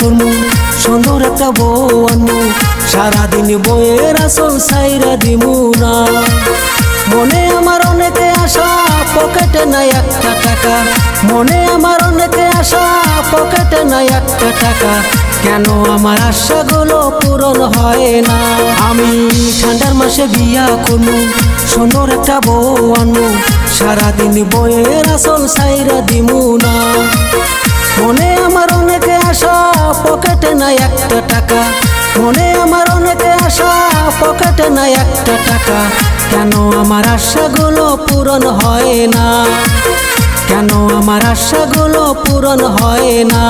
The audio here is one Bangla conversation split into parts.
করমু, সুন্দর একটা বউ আনমু। সারাদিন বইয়ের আসল সাইরা দিমু না। মনে আমার অনেকে আশা, পকেটে নাই একটা টাকা। মনে আমার অনেকে আশা, পকেটে নাই একটা টাকা। কেন আমার আশাগুলো পূরণ হয় না? আমি ঠান্ডার মাসে বিয়া করমু, সুন্দর একটা বউ আনমু। সারাদিন বইয়ের আসল সাইরা দিমু পকেটে নাই একটা টাকা। মনে আমার অনেকে আশা, পকেটে নাই একটা টাকা। কেন আমার আশাগুলো পূরণ হয় না? কেন আমার আশাগুলো পূরণ হয় না?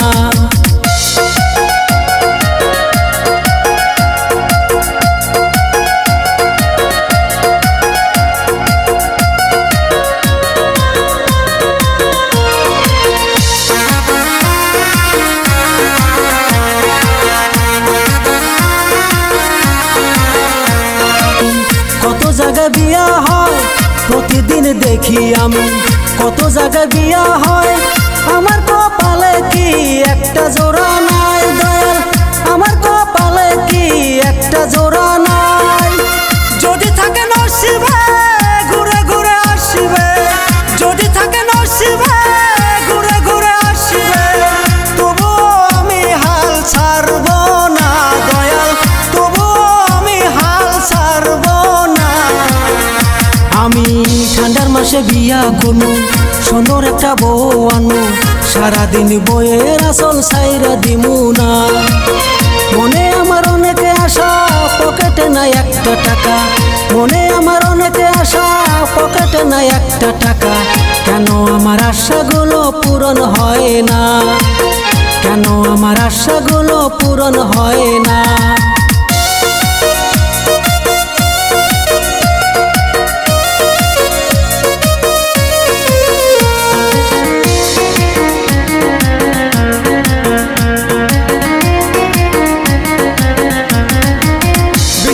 বিয়া হয়, প্রতিদিন দেখি আমি কত জায়গায় বিয়া হয়। আমার কপালে কি একটা জোড়া নাই দয়াল? আমার কপালে কি একটা জোড়া মাসে বিয়া করব সুন্দর একটা বউ আনব সারাদিন বইয়ের আসল সাইরা দিমু না। মনে আমার অনেকে আশা, পকেটে নাই একটা টাকা। মনে আমার অনেকে আশা, পকেটে নাই একটা টাকা। কেন আমার আশাগুলো পূরণ হয় না? কেন আমার আশাগুলো পূরণ হয় না?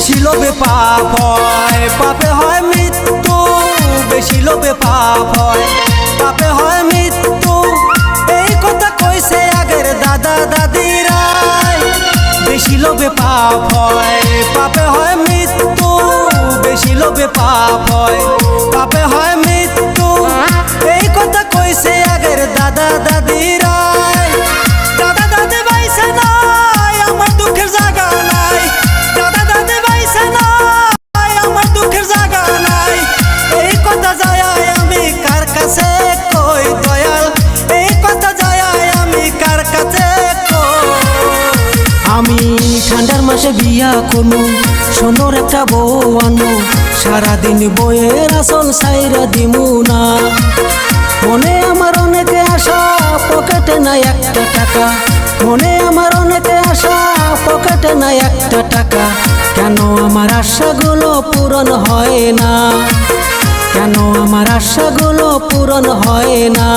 বেশি লোভে পাপ হয়। পাপে হয় মৃত্যু, বেশি লোভে পাপ হয়। পাপে হয় মৃত্যু, এই কথা কইছে আগের দাদা দাদিরাই। বেশি লোভে পাপ হয়, পাপে হয় মৃত্যু, বেশি লোভে পাপ হয়। পাপে আমি ঠান্ডার মাসে বিয়া কোনো সুন্দর একটা বউ আনব সারাদিন বইয়ের আসল সাইরা দিমু না। মনে আমার অনেকে আশা, পকেটে নাই একটা টাকা। মনে আমার অনেকে আশা, পকেটে নাই একটা টাকা। কেন আমার আশাগুলো পূরণ হয় না? কেন আমার আশাগুলো পূরণ হয় না?